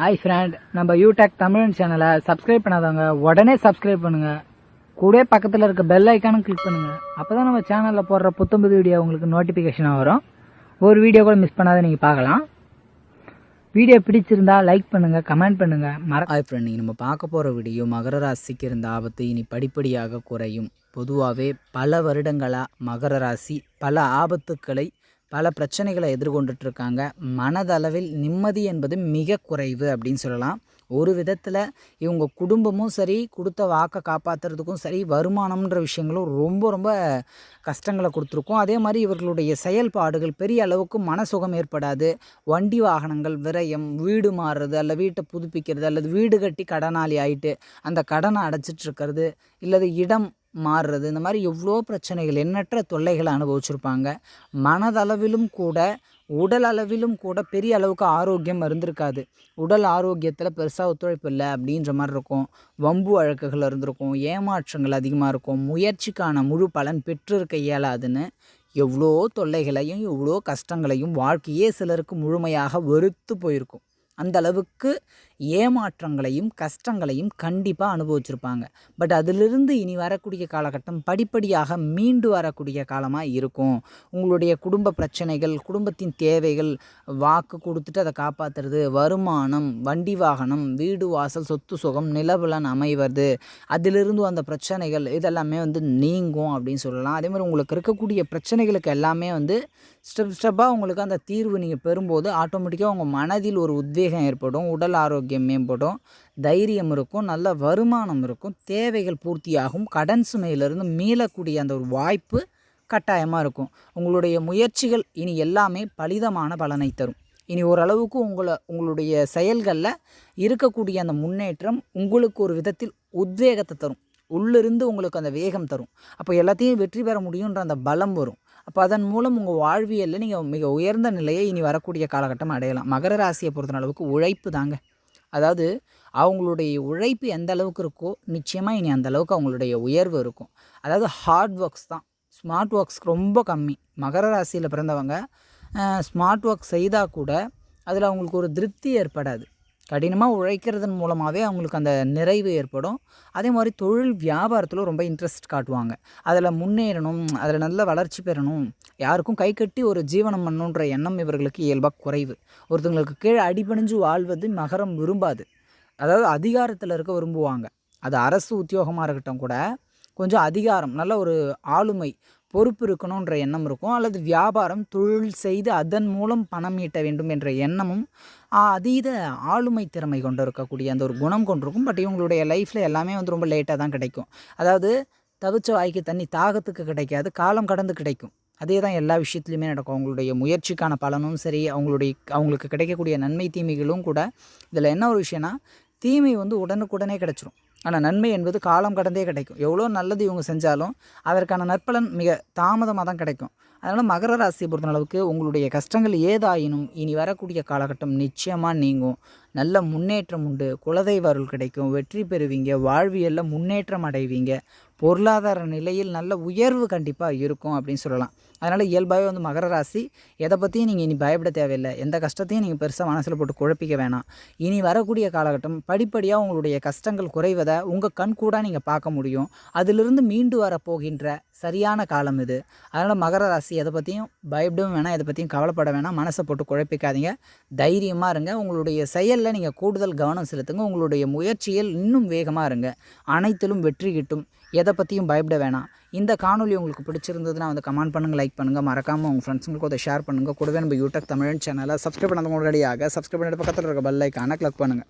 Hi friend நம்ம யூடெக் தமிழன் சேனலை சப்ஸ்கிரைப் பண்ணாதவங்க உடனே சப்ஸ்கிரைப் பண்ணுங்க. கூட பக்கத்தில் இருக்க பெல் ஐக்கானும் கிளிக் பண்ணுங்க. அப்பதான் நம்ம சேனலில் போடுற புத்தம்புது வீடியோ உங்களுக்கு நோட்டிஃபிகேஷனாக வரும். ஒரு வீடியோ கூட மிஸ் பண்ணாத நீங்கள் பார்க்கலாம். வீடியோ பிடிச்சிருந்தா லைக் பண்ணுங்க கமெண்ட் பண்ணுங்க. மற ஹாய் ஃப்ரெண்ட் நீங்கள் நம்ம பார்க்க போகிற வீடியோ மகர ராசிக்கு இருந்த ஆபத்து இனி படிப்படியாக குறையும். பொதுவாகவே பல வருடங்களாக மகர ராசி பல ஆபத்துக்களை பல பிரச்சனைகளை எதிர்கொண்டுட்டு இருக்காங்க மனதளவில் நிம்மதி என்பது மிக குறைவு அப்படின்னு சொல்லலாம். ஒரு விதத்தில் இவங்க குடும்பமும் சரி கொடுத்த வாக்கை காப்பாற்றுறதுக்கும் சரி வருமானம்ன்ற விஷயங்களும் ரொம்ப ரொம்ப கஷ்டங்களை கொடுத்துருக்கும். அதே மாதிரி இவர்களுடைய செயல்பாடுகள் பெரிய அளவுக்கு மனசுகம் ஏற்படாது. வண்டி வாகனங்கள் விரயம் வீடு மாறுறது அல்ல வீட்டை புதுப்பிக்கிறது அல்லது வீடு கட்டி கடனாளி ஆயிட்டு அந்த கடனை அடைச்சிட்ருக்கிறது இல்லது இடம் மாறுறது. இந்த மாதிரி எவ்வளோ பிரச்சனைகள் எண்ணற்ற தொல்லைகளை அனுபவிச்சிருப்பாங்க. மனதளவிலும் கூட உடல் அளவிலும் கூட பெரிய அளவுக்கு ஆரோக்கியம் இருந்திருக்காது. உடல் ஆரோக்கியத்தில் பெருசாக ஒத்துழைப்பு இல்லை அப்படின்ற மாதிரி இருக்கும். வம்பு வழக்குகள் இருந்திருக்கும். ஏமாற்றங்கள் அதிகமாக இருக்கும். முயற்சிக்கான முழு பலன் பெற்றிருக்க இயலாதுன்னு எவ்வளோ தொல்லைகளையும் எவ்வளோ கஷ்டங்களையும் வாழ்க்கையே சிலருக்கு முழுமையாக வெறுத்து போயிருக்கும். அந்த அளவுக்கு ஏமாற்றங்களையும் கஷ்டங்களையும் கண்டிப்பாக அனுபவிச்சிருப்பாங்க. பட் அதிலிருந்து இனி வரக்கூடிய காலகட்டம் படிப்படியாக மீண்டு வரக்கூடிய காலமாக இருக்கும். உங்களுடைய குடும்ப பிரச்சனைகள் குடும்பத்தின் தேவைகள் வாக்கு கொடுத்துட்டு அதை காப்பாற்றுறது வருமானம் வண்டி வாகனம் வீடு வாசல் சொத்து சுகம் நிலவுலன் அமைவது அதிலிருந்து அந்த பிரச்சனைகள் இதெல்லாமே வந்து நீங்கும் அப்படின்னு சொல்லலாம். அதே மாதிரி உங்களுக்கு இருக்கக்கூடிய பிரச்சனைகளுக்கு எல்லாமே வந்து ஸ்டெப் ஸ்டெப்பாக உங்களுக்கு அந்த தீர்வு நீங்கள் பெறும்போது ஆட்டோமேட்டிக்காக உங்கள் மனதில் ஒரு உத்வேகம் ஏற்படும். உடல் ஆரோக்கியம் மேம்படும் தைரியம் இருக்கும் நல்ல வருமானம் இருக்கும் தேவைகள் பூர்த்தியாகும் கடன் சுமையிலிருந்து மீளக்கூடிய அந்த ஒரு வாய்ப்பு கட்டாயமாக இருக்கும். உங்களுடைய முயற்சிகள் இனி எல்லாமே பலிதமான பலனை தரும். இனி ஓரளவுக்கு உங்களை உங்களுடைய செயல்களில் இருக்கக்கூடிய அந்த முன்னேற்றம் உங்களுக்கு ஒரு விதத்தில் உத்வேகத்தை தரும். உள்ளிருந்து உங்களுக்கு அந்த வேகம் தரும். அப்போ எல்லாத்தையும் வெற்றி பெற முடியுன்ற அந்த பலம் வரும். அப்போ அதன் மூலம் உங்கள் வாழ்வியலில் நீங்கள் மிக உயர்ந்த நிலையை இனி வரக்கூடிய காலகட்டம் அடையலாம். மகர ராசியை பொறுத்த அளவுக்கு உழைப்பு தாங்க. அதாவது அவங்களுடைய உழைப்பு எந்த அளவுக்கு இருக்கோ நிச்சயமாக இனி அந்த அளவுக்கு அவங்களுடைய உயர்வு இருக்கும். அதாவது ஹார்ட் ஒர்க்ஸ் தான். ஸ்மார்ட் ஒர்க்ஸ் ரொம்ப கம்மி. மகர ராசியில் பிறந்தவங்க ஸ்மார்ட் ஒர்க் செய்தால் கூட அதில் அவங்களுக்கு ஒரு திருப்தி ஏற்படாது. கடினமாக உழைக்கிறதன் மூலமாகவே அவங்களுக்கு அந்த நிறைவு ஏற்படும். அதே மாதிரி தொழில் வியாபாரத்தில் ரொம்ப இன்ட்ரெஸ்ட் காட்டுவாங்க. அதில் முன்னேறணும் அதில் நல்ல வளர்ச்சி பெறணும். யாருக்கும் கை கட்டி ஒரு ஜீவனம் பண்ணணுன்ற எண்ணம் இவர்களுக்கு இயல்பாக குறைவு. ஒருத்தங்களுக்கு கீழே அடிபணிஞ்சு வாழ்வது மகரம் விரும்பாது. அதாவது அதிகாரத்தில் இருக்க விரும்புவாங்க. அது அரசு உத்தியோகமாக இருக்கட்டும் கூட கொஞ்சம் அதிகாரம் நல்ல ஒரு ஆளுமை பொறுப்பு இருக்கணுன்ற எண்ணம் இருக்கும். அல்லது வியாபாரம் தொழில் செய்து அதன் மூலம் பணம் ஈட்ட வேண்டும் என்ற எண்ணமும் அதீத ஆளுமை திறமை கொண்டு இருக்கக்கூடிய அந்த ஒரு குணம் கொண்டிருக்கும். பட் இவங்களுடைய லைஃப்பில் எல்லாமே வந்து ரொம்ப லேட்டாக தான் கிடைக்கும். அதாவது தவிச்ச வாய்க்கு தண்ணி தாகத்துக்கு கிடைக்காது காலம் கடந்து கிடைக்கும். அதே தான் எல்லா விஷயத்துலையுமே நடக்கும். அவங்களுடைய முயற்சிக்கான பலனும் சரி அவங்களுடைய அவங்களுக்கு கிடைக்கக்கூடிய நன்மை தீமைகளும் கூட. இதில் என்ன ஒரு விஷயம்னா தீமை வந்து உடனுக்குடனே கிடச்சிரும். ஆனால் நன்மை என்பது காலம் கடந்தே கிடைக்கும். எவ்வளோ நல்லது இவங்க செஞ்சாலும் அதற்கான நற்பலன் மிக தாமதமாக தான் கிடைக்கும். அதனால் மகர ராசியை பொறுத்த அளவுக்கு உங்களுடைய கஷ்டங்கள் ஏதாயினும் இனி வரக்கூடிய காலகட்டம் நிச்சயமாக நீங்கும். நல்ல முன்னேற்றம் உண்டு. குலதெய்வ அருள் கிடைக்கும். வெற்றி பெறுவீங்க. வாழ்வியலில் முன்னேற்றம் அடைவீங்க. பொருளாதார நிலையில் நல்ல உயர்வு கண்டிப்பாக இருக்கும் அப்படின்னு சொல்லலாம். அதனால் இயல்பாகவே வந்து மகர ராசி எதை பற்றியும் நீங்கள் இனி பயப்பட தேவையில்லை. எந்த கஷ்டத்தையும் நீங்கள் பெருசாக மனசில் போட்டு குழப்பிக்க வேணாம். இனி வரக்கூடிய காலகட்டம் படிப்படியாக உங்களுடைய கஷ்டங்கள் குறைவதை உங்கள் கண் கூட நீங்கள் பார்க்க முடியும். அதிலிருந்து மீண்டு வர போகின்ற சரியான காலம் இது. அதனால் மகர ராசி எதை பற்றியும் பயப்படவும் வேணாம் எதை பற்றியும் கவலைப்பட வேணாம். மனசை போட்டு குழப்பிக்காதீங்க. தைரியமாக இருங்க. உங்களுடைய செயலில் நீங்கள் கூடுதல் கவனம் செலுத்துங்க. உங்களுடைய முயற்சியில் இன்னும் வேகமாக இருங்க. அனைத்திலும் வெற்றி கிட்டும். எதை பற்றியும் பயப்பட வேணாம். இந்த காணொலி உங்களுக்கு பிடிச்சிருந்ததுன்னா வந்து கமெண்ட் பண்ணுங்கள் லைக் பண்ணுங்கள் மறக்காமல் உங்கள் ஃப்ரெண்ட்ஸுங்களுக்கு அதை ஷேர் பண்ணுங்கள் கூடவே நம்ம யூடியூப் தமிழ் சேனலை சப்ஸ்கிரைப் பண்ணாதவங்க முன்னாடியாக சப்ஸ்கிரைப் பண்ணிட்டு பக்கத்தில் இருக்க பெல் ஐக்கான கிளிக் பண்ணுங்கள்